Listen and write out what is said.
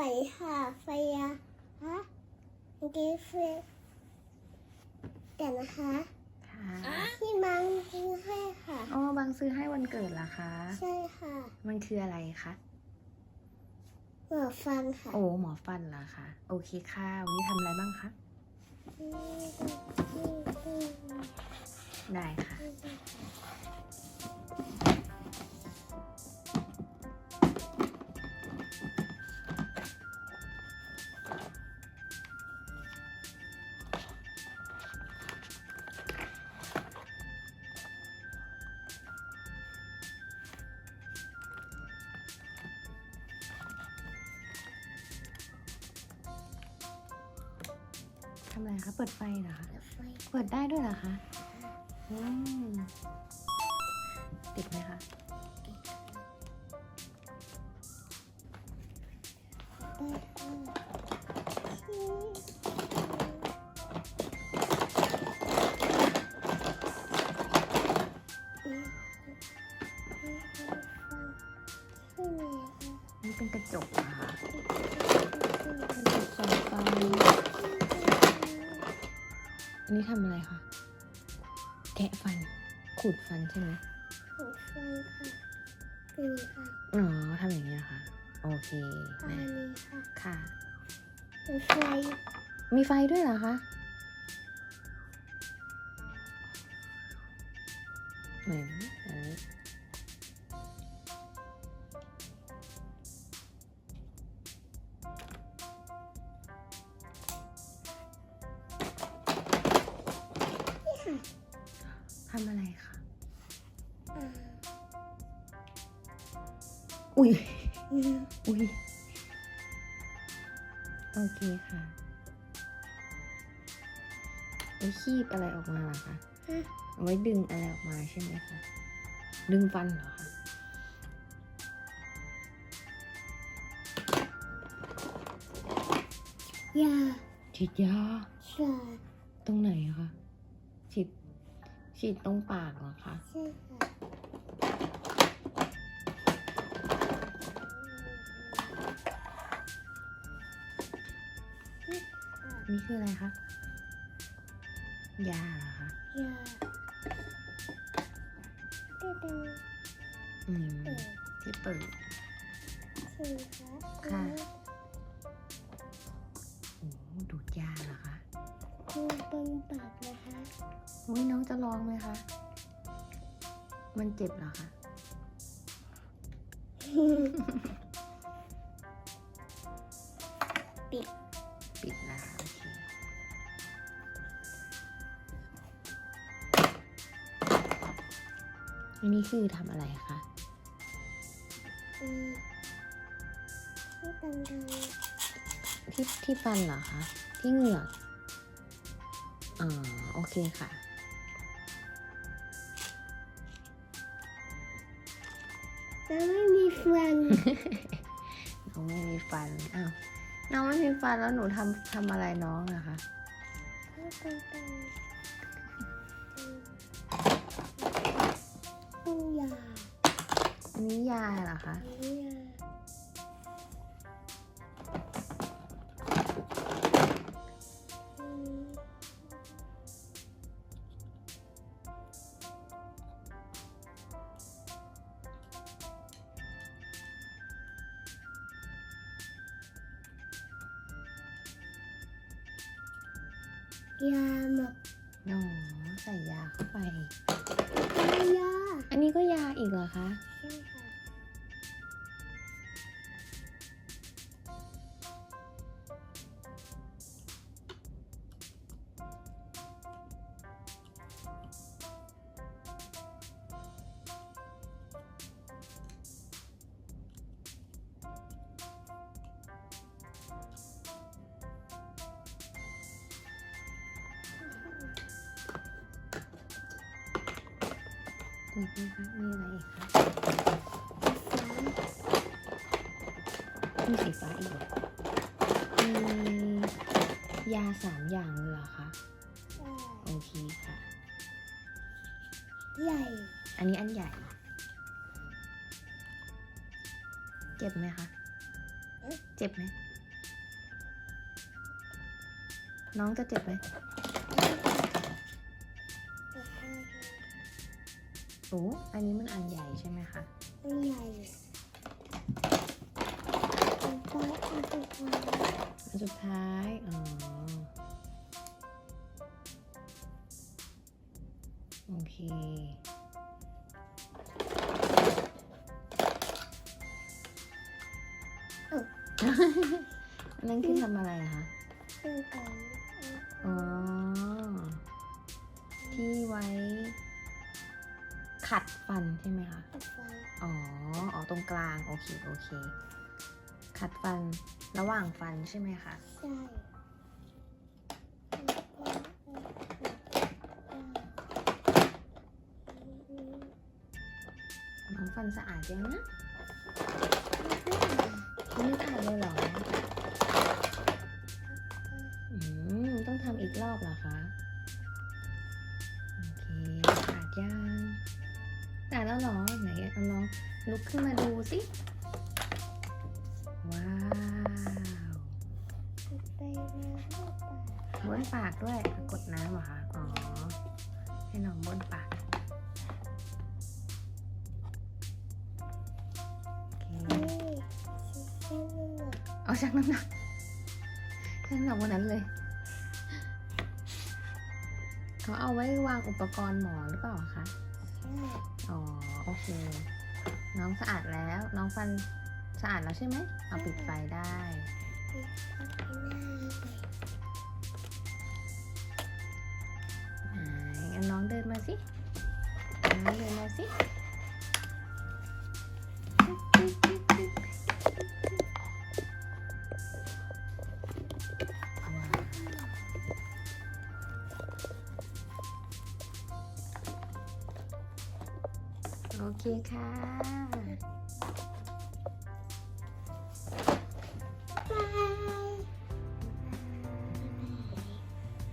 วัสดีค่ะไฟยาฮะเมื่อกี้เฟยแต่นะคะค่ะที่มังซื้อให้ค่ะอ๋อบางซื้อให้วันเกิดเหรอคะ ใช่ค่ะ มันคืออะไรคะหมอฟันค่ะ โอ้หมอฟันเหรอคะโอเคค่ะวันนี้ทำอะไรบ้างคะได้ค่ะ ทำอะไรคะ เปิดไฟเหรอคะไฟเปิดได้ด้วยเหรอคะ อืม ติดไหมคะ นี่เป็นกระจกเหรอคะกระจกส่องไฟ อันนี้ทำอะไรคะ แกะฟัน ขูดฟันใช่ไหมของฟันค่ะคือค่ะ อ๋อทำอย่างนี้ยค่ะโอเคอันนะนี้ค่ะ ค่ะเป็นไฟ มีไฟด้วยเหรอคะเหมือนอันนี้ ทำอะไรคะอ่าอุ้ยอืมอุ้ย โอเคค่ะไว้คีบอะไรออกมาเหรอคะฮะเอาไว้ดึงอะไรออกมาใช่ไหมคะ ดึงฟันเหรอคะยาฉีดยาใช่ตรงไหนอะคะ ฉีดฉีดตรงปากเหรอคะใช่ค่ะนี่คืออะไรคะยาเหรอคะยาก็เป็นอืมเออที่เปิดใช่ค่ะค่ะโอ้ดูดยาเหรอคะ คือตรงปากนะคะ อุ้ยน้องจะร้องไหมคะ มันเจ็บเหรอคะ ปิด ปิดแล้วโอเคอันนี้คือทำอะไรคะอืมที่ตังดังที่ที่ฟันเหรอคะ ที่เหงือกอ๋อโอเคค่ะ แล้วไม่มีฟันน้องไม่มีฟัน อ้าว น้องไม่มีฟันแล้วหนูทำทำอะไรน้องอะคะก็เป็นตังต้องยาอันนี้ยาเหรอคะอันนี้ยาอื ยาหมกอ๋อใส่ยาเข้าไป ยา อันนี้ก็ยาอีกเหรอคะ ใช่ค่ะ อีกนคะมีอะไรอีกคะมีสีฟ้าอีกมียาสามอย่างเลยเหรอคะโอเคค่ะ ใหญ่ อันนี้อันใหญ่ เจ็บไหมคะ เจ็บไหม น้องจะเจ็บไหม โอ้อันนี้มันอันใหญ่ใช่ไหมคะอันใหญ่อันโตอันสุดท้ายอันสุดท้าย อ๋อ โอเคนั่นคือทำอะไรอะคะเป็นของอ๋อ ที่ไว้ ขัดฟันใช่ไหมคะอันฟ้าอ๋อ อ๋อ ตรงกลาง โอเค โอเค ขัดฟัน ระหว่างฟันใช่ไหมคะ ใช่แล้วก็น้องฟันสะอาดยังนะยังไม่สะอาดเลยเหรออื เอาน้องลุกขึ้นมาดูสิ ว้าวไปแล้วก็ไปบ้วนปากด้วย กดน้ำเหรอคะ อ๋อ ให้น้องบ้วนปากโอเคนี่เส้นหนึ่งเอาชั่งน้ำหนักชั่งน้ำหนักวันนั้นเลยเขาเอาไว้วางอุปกรณ์หมอหรือเปล่าคะใช่อ๋อโอ เค น้องสะอาดแล้ว น้องฟันสะอาดแล้วใช่ไหม เอาปิดไฟได้ไหนน้องเดินมาสิ โอเคค่ะ